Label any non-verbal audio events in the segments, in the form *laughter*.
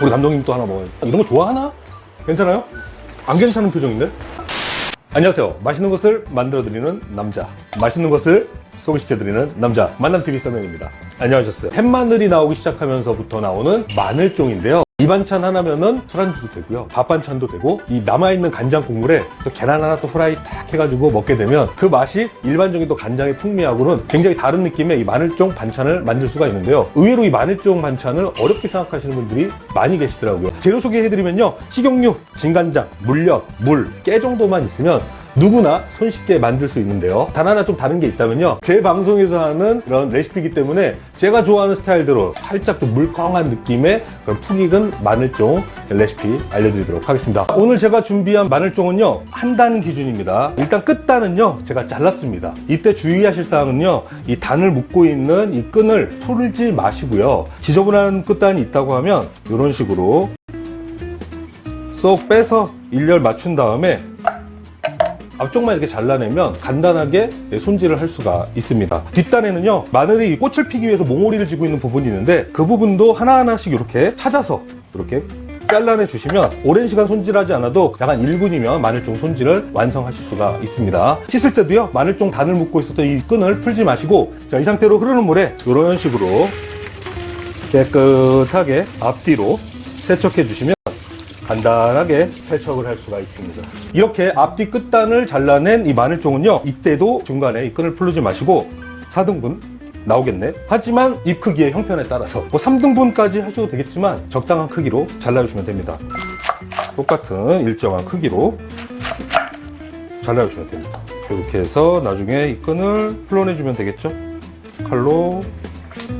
우리 감독님 또 하나 먹어요. 이런 거 좋아하나? 괜찮아요? 안 괜찮은 표정인데? 안녕하세요. 맛있는 것을 만들어드리는 남자. 맛있는 것을 소개시켜드리는 남자. 만남TV 서명입니다. 안녕하셨어요. 햇마늘이 나오기 시작하면서부터 나오는 마늘종인데요. 이 반찬 하나면은 술안주도 되고요. 밥 반찬도 되고 이 남아있는 간장 국물에 또 계란 하나 또 후라이 딱 해가지고 먹게 되면 그 맛이 일반적인 또 간장의 풍미하고는 굉장히 다른 느낌의 이 마늘종 반찬을 만들 수가 있는데요. 의외로 이 마늘종 반찬을 어렵게 생각하시는 분들이 많이 계시더라고요. 재료 소개해드리면요. 식용유, 진간장, 물엿, 물, 깨 정도만 있으면 누구나 손쉽게 만들 수 있는데요. 단 하나 좀 다른 게 있다면요. 제 방송에서 하는 이런 레시피이기 때문에 제가 좋아하는 스타일대로 살짝 좀 물컹한 느낌의 그런 푹 익은 마늘종 레시피 알려드리도록 하겠습니다. 오늘 제가 준비한 마늘종은요. 한 단 기준입니다. 일단 끝단은요. 제가 잘랐습니다. 이때 주의하실 사항은요. 이 단을 묶고 있는 이 끈을 풀지 마시고요. 지저분한 끝단이 있다고 하면 이런 식으로 쏙 빼서 일렬 맞춘 다음에 앞쪽만 이렇게 잘라내면 간단하게 손질을 할 수가 있습니다. 뒷단에는요, 마늘이 꽃을 피기 위해서 몽오리를 지고 있는 부분이 있는데 그 부분도 하나하나씩 이렇게 찾아서 이렇게 잘라내 주시면 오랜 시간 손질하지 않아도 약간 1분이면 마늘종 손질을 완성하실 수가 있습니다. 씻을 때도요, 마늘종 단을 묶고 있었던 이 끈을 풀지 마시고 자, 이 상태로 흐르는 물에 이런 식으로 깨끗하게 앞뒤로 세척해 주시면 간단하게 세척을 할 수가 있습니다. 이렇게 앞뒤 끝단을 잘라낸 이 마늘종은요, 이때도 중간에 이 끈을 풀지 마시고 4등분 나오겠네. 하지만 잎 크기의 형편에 따라서 뭐 3등분까지 하셔도 되겠지만 적당한 크기로 잘라주시면 됩니다. 똑같은 일정한 크기로 잘라주시면 됩니다. 이렇게 해서 나중에 이 끈을 풀어내주면 되겠죠? 칼로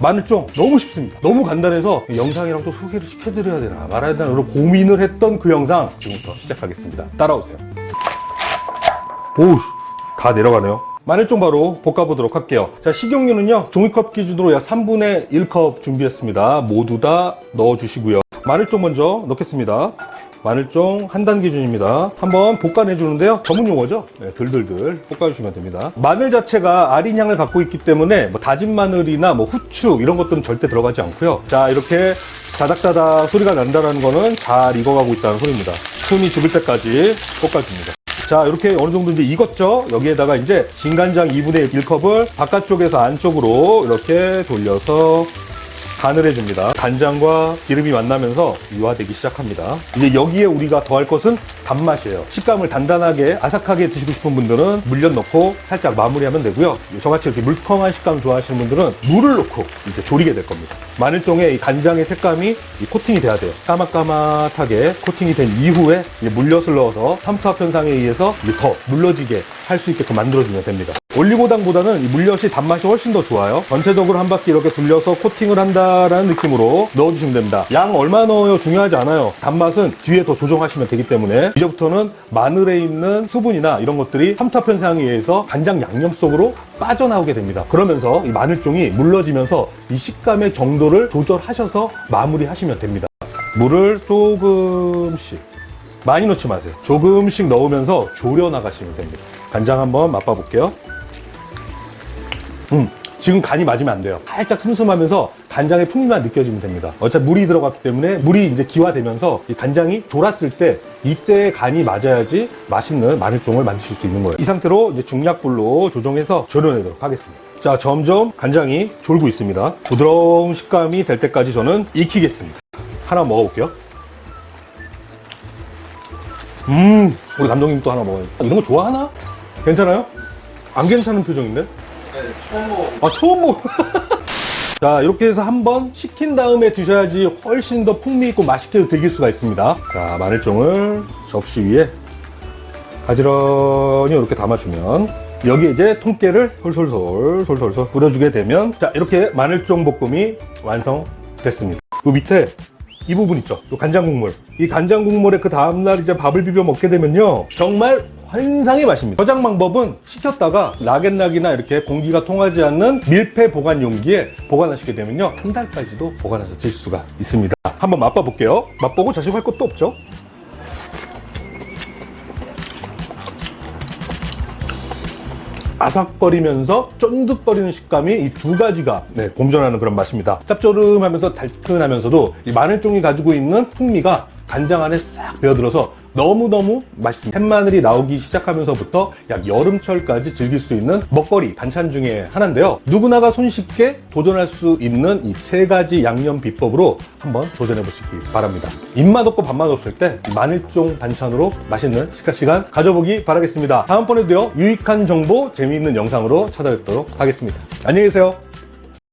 마늘종 너무 쉽습니다. 너무 간단해서 영상이랑 또 소개를 시켜드려야 되나 말아야 되나 이런 고민을 했던 그 영상 지금부터 시작하겠습니다. 따라오세요. 오우 다 내려가네요. 마늘종 바로 볶아보도록 할게요. 자 식용유는요 종이컵 기준으로 약 3분의 1컵 준비했습니다. 모두 다 넣어주시고요. 마늘종 먼저 넣겠습니다. 마늘종 한단 기준입니다. 한번 볶아내 주는데요. 전문 용어죠. 네, 들들들 볶아주시면 됩니다. 마늘 자체가 아린 향을 갖고 있기 때문에 뭐 다진 마늘이나 뭐 후추 이런 것들은 절대 들어가지 않고요. 자 이렇게 다닥다닥 소리가 난다는 거는 잘 익어가고 있다는 소리입니다. 숨이 죽을 때까지 볶아줍니다. 자 이렇게 어느 정도 이제 익었죠 여기에다가 이제 진간장 2분의 1컵을 바깥쪽에서 안쪽으로 이렇게 돌려서 간을 해줍니다. 간장과 기름이 만나면서 유화되기 시작합니다. 이제 여기에 우리가 더할 것은 단맛이에요. 식감을 단단하게 아삭하게 드시고 싶은 분들은 물엿 넣고 살짝 마무리하면 되고요. 저같이 이렇게 물컹한 식감 좋아하시는 분들은 물을 넣고 이제 졸이게 될 겁니다. 마늘종의 이 간장의 색감이 이 코팅이 돼야 돼요. 까맣까맣하게 코팅이 된 이후에 물엿을 넣어서 삼투압 현상에 의해서 더 물러지게 할 수 있게끔 만들어주면 됩니다. 올리고당보다는 이 물엿이 단맛이 훨씬 더 좋아요. 전체적으로 한 바퀴 이렇게 둘려서 코팅을 한다 라는 느낌으로 넣어주시면 됩니다. 양 얼마 넣어요 중요하지 않아요. 단맛은 뒤에 더 조정하시면 되기 때문에 이제부터는 마늘에 있는 수분이나 이런 것들이 삼탑 현상에 의해서 간장 양념 속으로 빠져나오게 됩니다. 그러면서 이 마늘종이 물러지면서 이 식감의 정도를 조절하셔서 마무리하시면 됩니다. 물을 조금씩 많이 넣지 마세요. 조금씩 넣으면서 졸여 나가시면 됩니다. 간장 한번 맛봐 볼게요. 음, 지금 간이 맞으면 안 돼요. 살짝 슴슴하면서 간장의 풍미만 느껴지면 됩니다. 어차피 물이 들어갔기 때문에 물이 이제 기화되면서 이 간장이 졸았을 때 이때 간이 맞아야지 맛있는 마늘종을 만드실 수 있는 거예요. 이 상태로 이제 중약불로 조정해서 졸여내도록 하겠습니다. 자, 점점 간장이 졸고 있습니다. 부드러운 식감이 될 때까지 저는 익히겠습니다. 하나 먹어볼게요. 음, 우리 감독님 또 하나 먹어요. 이런 거 좋아하나? 괜찮아요? 안 괜찮은 표정인데? 아, 처음 먹. *laughs* 자, 이렇게 해서 한번 식힌 다음에 드셔야지 훨씬 더 풍미있고 맛있게 즐길 수가 있습니다. 자, 마늘종을 접시 위에 가지런히 이렇게 담아주면 여기에 이제 통깨를 솔솔솔 솔솔솔 뿌려주게 되면 자, 이렇게 마늘종 볶음이 완성됐습니다. 그 밑에 이 부분 있죠? 이 간장 국물. 이 간장 국물에 그 다음날 이제 밥을 비벼 먹게 되면요. 정말 환상의 맛입니다. 저장 방법은 식혔다가 락앤락이나 이렇게 공기가 통하지 않는 밀폐 보관 용기에 보관하시게 되면요. 한 달까지도 보관해서 드실 수가 있습니다. 한번 맛봐 볼게요. 맛보고 자식할 것도 없죠? 아삭거리면서 쫀득거리는 식감이 이 두 가지가 네, 공존하는 그런 맛입니다. 짭조름하면서 달큰하면서도 이 마늘종이 가지고 있는 풍미가 간장 안에 싹 배어들어서 너무너무 맛있습니다. 햇마늘이 나오기 시작하면서부터 약 여름철까지 즐길 수 있는 먹거리 반찬 중에 하나인데요. 누구나가 손쉽게 도전할 수 있는 이 세 가지 양념 비법으로 한번 도전해 보시기 바랍니다. 입맛 없고 밥맛 없을 때 마늘종 반찬으로 맛있는 식사 시간 가져보기 바라겠습니다. 다음번에도요 유익한 정보 재미있는 영상으로 찾아뵙도록 하겠습니다. 안녕히 계세요.